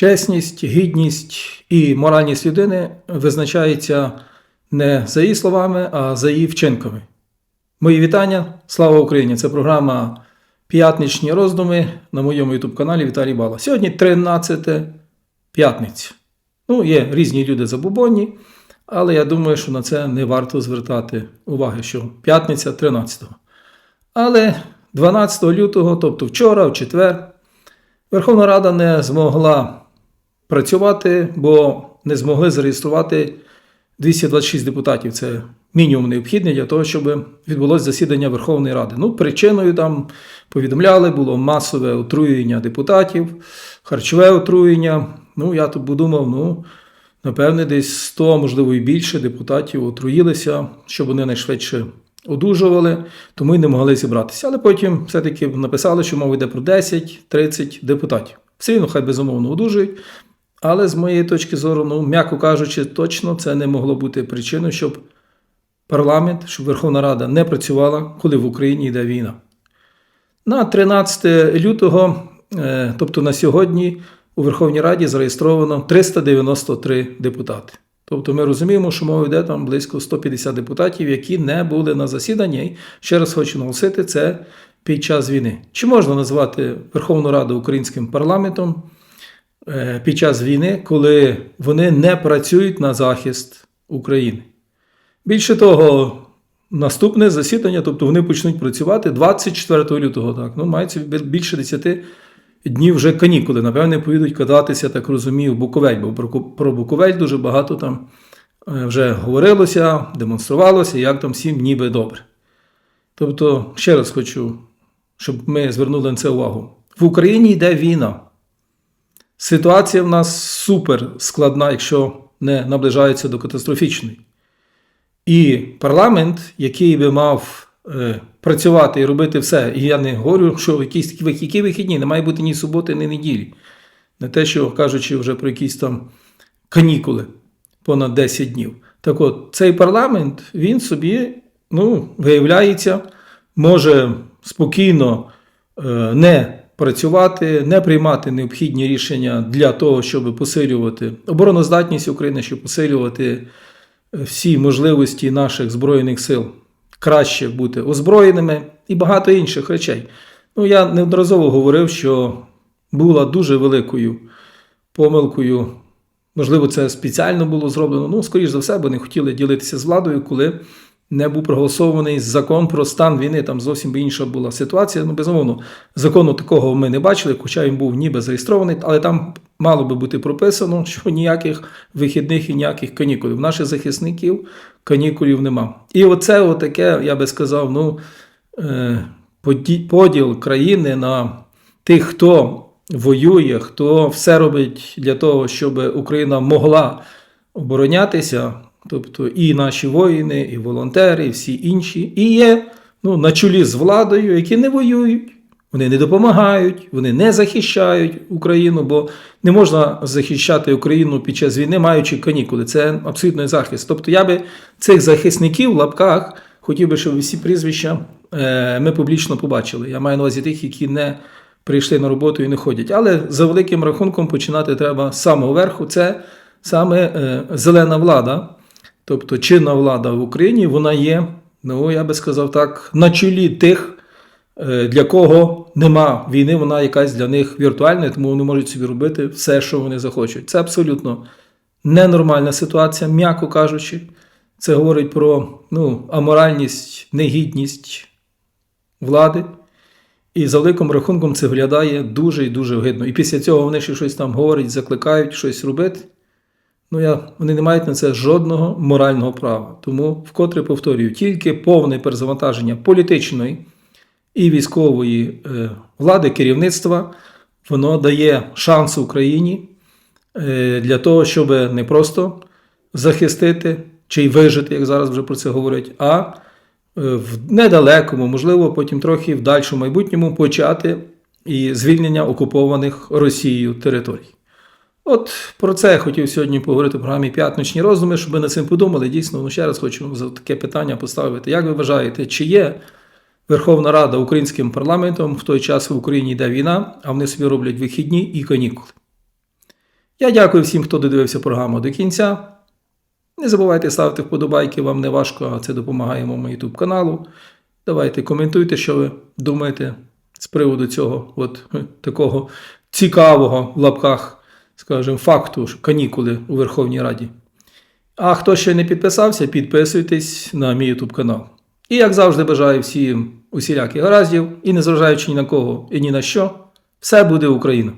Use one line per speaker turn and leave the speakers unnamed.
Чесність, гідність і моральність людини визначається не за її словами, а за її вчинками. Мої вітання. Слава Україні! Це програма П'ятничні роздуми на моєму youtube каналі Віталій Бала. Сьогодні 13 п'ятниця. Ну, є різні люди забубонні, але я думаю, що на це не варто звертати уваги, що п'ятниця 13-го. Але 12 лютого, тобто вчора, в четвер, Верховна Рада не змогла працювати, бо не змогли зареєструвати 226 депутатів. Це мінімум необхідний для того, щоб відбулося засідання Верховної Ради. Ну, причиною там повідомляли, було масове отруєння депутатів, харчове отруєння. Ну, я тут подумав, ну, напевне, десь 100, можливо, і більше депутатів отруїлися, щоб вони найшвидше одужували, тому й не могли зібратися. Але потім все-таки написали, що мова йде про 10-30 депутатів. Все одно хай безумовно одужують. Але з моєї точки зору, ну, м'яко кажучи, точно це не могло бути причиною, щоб парламент, щоб Верховна Рада не працювала, коли в Україні йде війна. На 13 лютого, е, тобто на сьогодні, у Верховній Раді зареєстровано 393 депутати. Тобто ми розуміємо, що мова йде там близько 150 депутатів, які не були на засіданні. Ще раз хочу наголосити, це під час війни. Чи можна назвати Верховну Раду українським парламентом під час війни, коли вони не працюють на захист України? Більше того, наступне засідання, тобто вони почнуть працювати 24 лютого. Так, ну мається більше 10 днів вже канікули. Напевне, поїдуть кататися, так розумію, в Буковель, бо про, про Буковель дуже багато там е, вже говорилося, демонструвалося, як там всім ніби добре. Тобто, ще раз хочу, щоб ми звернули на це увагу. В Україні йде війна. Ситуація в нас супер складна, якщо не наближається до катастрофічної. І парламент, який би мав е, працювати і робити все, і я не говорю, що якісь які вихідні, не має бути ні суботи, ні неділі. Не те, що кажучи вже про якісь там канікули понад 10 днів. Так от, цей парламент, він собі, ну, виявляється, може спокійно е, не працювати, не приймати необхідні рішення для того, щоб посилювати обороноздатність України, щоб посилювати всі можливості наших Збройних сил краще бути озброєними і багато інших речей. Ну, я неодноразово говорив, що була дуже великою помилкою. Можливо, це спеціально було зроблено. Ну, скоріш за все, бо не хотіли ділитися з владою, коли не був проголосований закон про стан війни. Там зовсім інша була ситуація. Ну, безумовно, закону такого ми не бачили, хоча він був ніби зареєстрований, але там мало би бути прописано, що ніяких вихідних і ніяких канікулів. В наших захисників канікулів нема. І оце отаке, я би сказав, ну, е, поділ країни на тих, хто воює, хто все робить для того, щоб Україна могла оборонятися. Тобто і наші воїни, і волонтери, і всі інші, і є ну, на чолі з владою, які не воюють, вони не допомагають, вони не захищають Україну, бо не можна захищати Україну під час війни, маючи канікули. Це абсолютний захист. Тобто я би цих захисників в лапках хотів би, щоб всі прізвища е, ми публічно побачили. Я маю на увазі тих, які не прийшли на роботу і не ходять. Але за великим рахунком починати треба з самого верху. Це саме е, зелена влада. Тобто чинна влада в Україні, вона є, ну я би сказав так, на чолі тих, для кого нема війни, вона якась для них віртуальна, тому вони можуть собі робити все, що вони захочуть. Це абсолютно ненормальна ситуація, м'яко кажучи. Це говорить про ну, аморальність, негідність влади. І за великим рахунком це виглядає дуже і дуже огидно. І після цього вони ще щось там говорять, закликають щось робити. Ну, я, вони не мають на це жодного морального права. Тому, вкотре повторюю, тільки повне перезавантаження політичної і військової е, влади, керівництва, воно дає шанс Україні е, для того, щоб не просто захистити чи й вижити, як зараз вже про це говорять, а е, в недалекому, можливо, потім трохи в дальшому майбутньому почати і звільнення окупованих Росією територій. От про це я хотів сьогодні поговорити в програмі П'ятничні роздуми, щоб ви над цим подумали. Дійсно, ну ще раз хочу за таке питання поставити. Як ви вважаєте, чи є Верховна Рада українським парламентом в той час в Україні йде війна, а вони собі роблять вихідні і канікули? Я дякую всім, хто додивився програму до кінця. Не забувайте ставити вподобайки, вам не важко, а це допомагає моєму YouTube каналу. Давайте коментуйте, що ви думаєте з приводу цього от, такого цікавого в лапках, скажімо, факту, канікули у Верховній Раді. А хто ще не підписався, підписуйтесь на мій YouTube канал. І як завжди бажаю всім усіляких гараздів і незважаючи ні на кого і ні на що, все буде Україна!